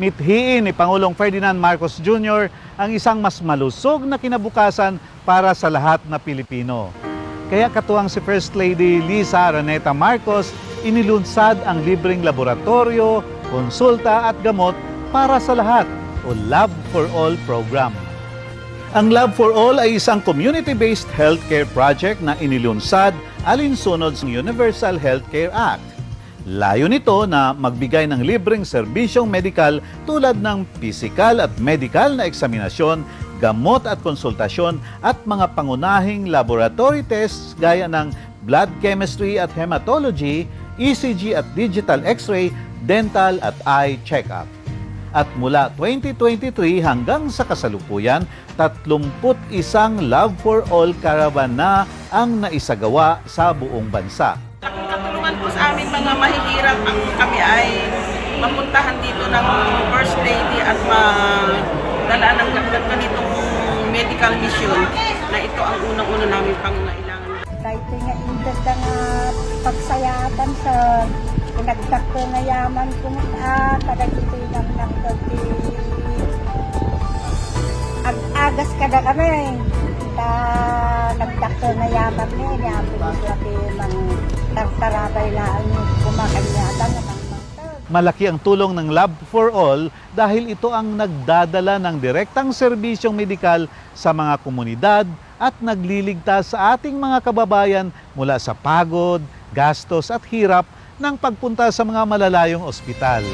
mithiin ni Pangulong Ferdinand Marcos Jr. ang isang mas malusog na kinabukasan para sa lahat na Pilipino. Kaya katuwang si First Lady Lisa Araneta Marcos, inilunsad ang libreng laboratorio, konsulta at gamot para sa lahat o Love for All program. Ang Love for All ay isang community-based healthcare project na inilunsad alinsunod sa Universal Healthcare Act. Layo nito na magbigay ng libreng serbisyong medikal tulad ng physical at medical na eksaminasyon, gamot at konsultasyon at mga pangunahing laboratory tests gaya ng blood chemistry at hematology, ECG at digital x-ray, dental at eye check-up. At mula 2023 hanggang sa kasalukuyan, 31 Love for All Caravan na ang naisagawa sa buong bansa. Katulungan po sa aming mga mahihirap ang kami ay mapuntahan dito ng First Lady at madala ng ganitong medical mission na ito ang unang-una namin pangangailangan. Kahit nga indag nga pagsayatan sa pinagdak ko nga yaman ko ah, kada ito yung nang dati ag-agas kada kami ta nagdak ko nga yaman ni yaman ko laki mang tartarabay laan kumakanyatan na Malaki ang tulong ng Love for All dahil ito ang nagdadala ng direktang serbisyong medikal sa mga komunidad at nagliligtas sa ating mga kababayan mula sa pagod, gastos at hirap ng pagpunta sa mga malalayong ospital.